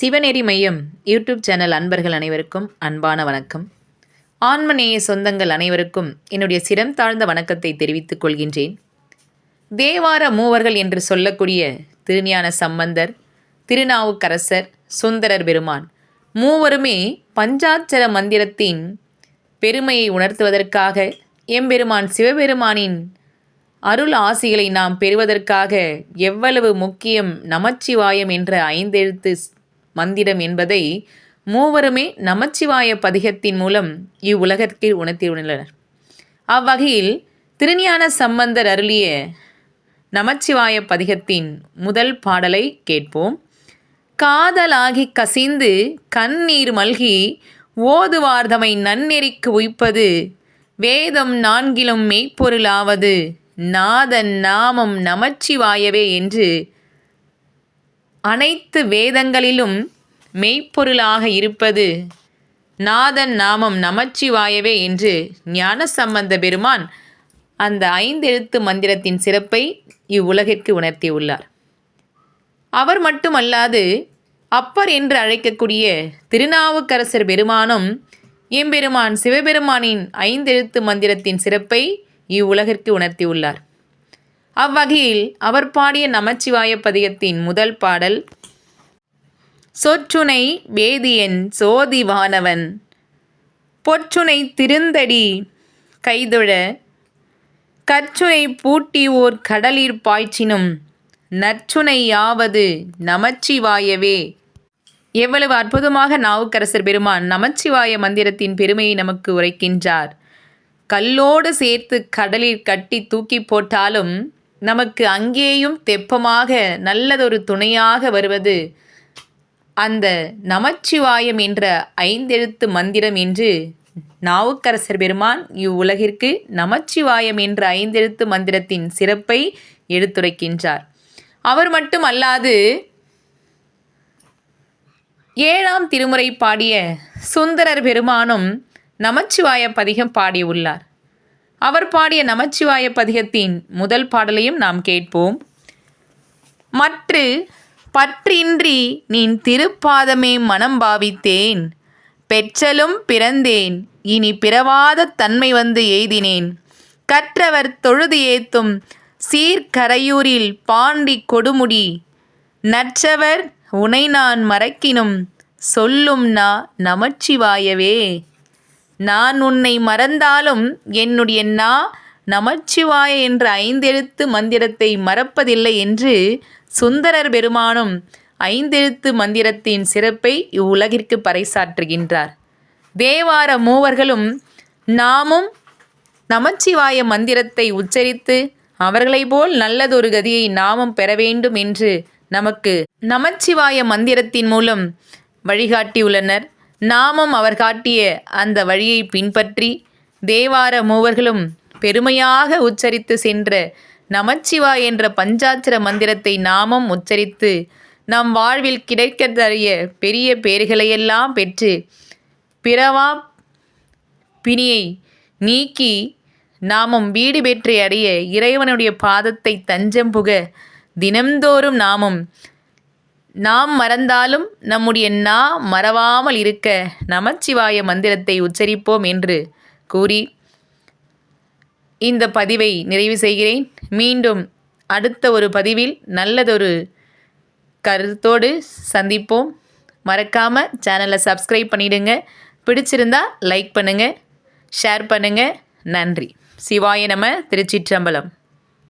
சிவநெறி மையம் YouTube channel அன்பர்கள் அனைவருக்கும் அன்பான வணக்கம். ஆன்மநேய சொந்தங்கள் அனைவருக்கும் என்னுடைய சிரம் தாழ்ந்த வணக்கத்தை தெரிவித்துக் கொள்கின்றேன். தேவார மூவர்கள் என்று சொல்லக்கூடிய திருஞான சம்பந்தர் திருநாவுக்கரசர் சுந்தரர் பெருமான் மூவருமே பஞ்சாட்சர மந்திரத்தின் பெருமையை உணர்த்துவதற்காக எம்பெருமான் சிவபெருமானின் அருள் ஆசிகளை நாம் பெறுவதற்காக எவ்வளவு முக்கியம் நமச்சிவாயம் என்ற ஐந்தெழுத்து மந்திரம் என்பதை மூவருமே நமச்சிவாய பதிகத்தின் மூலம் இவ்வுலகத்திற்கு உணர்த்தியுள்ளனர் அவ்வகையில் திருஞான சம்பந்தர் அருளிய நமச்சிவாய பதிகத்தின் முதல் பாடலை கேட்போம். காதலாகி கசிந்து கண்ணீர் மல்கி ஓதுவார்தமை நன்னெறிக்கு உய்ப்பது வேதம் நான்கிலும் மெய்ப்பொருளாவது நாதன் நாமம் நமச்சிவாயவே என்று அனைத்து வேதங்களிலும் மெய்ப்பொருளாக இருப்பது நாதன் நாமம் நமச்சிவாயவே என்று ஞான சம்பந்த பெருமான் அந்த ஐந்தெழுத்து மந்திரத்தின் சிறப்பை இவ்வுலகிற்கு உணர்த்தியுள்ளார். அவர் மட்டுமல்லாது அப்பர் என்று அழைக்கக்கூடிய திருநாவுக்கரசர் பெருமானும் எம்பெருமான் சிவபெருமானின் ஐந்தெழுத்து மந்திரத்தின் சிறப்பை இவ்வுலகிற்கு உணர்த்தியுள்ளார். அவ்வகையில் அவர் பாடிய நமச்சிவாய பதியத்தின் முதல் பாடல் சொற்றுனை வேதியன் சோதிவானவன் பொற்றுனை திருந்தடி கைதொழ கற்றுனை பூட்டி ஓர் கடலிற் பாய்ச்சினும் நற்றுனை யாவது நமச்சிவாயவே எவ்வளவு அற்புதமாக நாவுக்கரசர் பெருமான் நமச்சிவாய மந்திரத்தின் பெருமையை நமக்கு உரைக்கின்றார். கல்லோடு சேர்த்து கடலில் கட்டி தூக்கி போட்டாலும் நமக்கு அங்கேயும் தெப்பமாக நல்லதொரு துணையாக வருவது அந்த நமச்சிவாயம் என்ற ஐந்தெழுத்து மந்திரம் என்று நாவுக்கரசர் பெருமான் இவ்வுலகிற்கு நமச்சிவாயம் என்ற ஐந்தெழுத்து மந்திரத்தின் சிறப்பை எடுத்துரைக்கின்றார். அவர் மட்டும் அல்லாது ஏழாம் திருமுறை பாடிய சுந்தரர் பெருமானும் நமச்சிவாய பதிகம் பாடியுள்ளார். அவர் பாடிய நமச்சிவாய பதிகத்தின் முதல் பாடலையும் நாம் கேட்போம். மற்று பற்றின்றி நின் திருப்பாதமே மனம் பாவித்தேன். பெற்றலும் பிறந்தேன். இனி பிறவாத தன்மை வந்து எய்தினேன். கற்றவர் தொழுது ஏத்தும் சீர்கரையூரில் பாண்டி கொடுமுடி. நற்றவர் உனை நான் மறக்கினும். சொல்லும் நா நமச்சிவாயவே. நான் உன்னை மறந்தாலும் என்னுடைய நா நமச்சிவாய என்ற ஐந்தெழுத்து மந்திரத்தை மறப்பதில்லை என்று சுந்தரர் பெருமானும் ஐந்தெழுத்து மந்திரத்தின் சிறப்பை இவ்வுலகிற்கு பறைசாற்றுகின்றார். தேவார மூவர்களும் நாமும் நமச்சிவாய மந்திரத்தை உச்சரித்து அவர்களைப் போல் நல்லதொரு கதியை நாமும் பெற வேண்டும் என்று நமக்கு நமச்சிவாய மந்திரத்தின் மூலம் வழிகாட்டியுள்ளனர். நாமும் அவர் காட்டிய அந்த வழியை பின்பற்றி தேவார மூவர்களும் பெருமையாக உச்சரித்து சென்ற நமச்சிவா என்ற பஞ்சாட்சர மந்திரத்தை நாமும் உச்சரித்து நம் வாழ்வில் கிடைக்கத்தறிய பெரிய பேறுகளையெல்லாம் பெற்று பிறவா பிணியை நீக்கி நாமும் வீடு பெற்றை அடைய இறைவனுடைய பாதத்தை தஞ்சம் புக தினம்தோறும் நாமும் நாம் மறந்தாலும் நம்முடைய நா மறவாமல் இருக்க நமச்சிவாய மந்திரத்தை உச்சரிப்போம் என்று கூறி இந்த பதிவை நிறைவு செய்கிறேன். மீண்டும் அடுத்த ஒரு பதிவில் நல்லதொரு கருத்தோடு சந்திப்போம். மறக்காமல் சேனலை சப்ஸ்கிரைப் பண்ணிவிடுங்க பிடிச்சிருந்தா லைக் பண்ணுங்கள் ஷேர் பண்ணுங்கள் நன்றி. சிவாய நம திருச்சிற்றம்பலம்.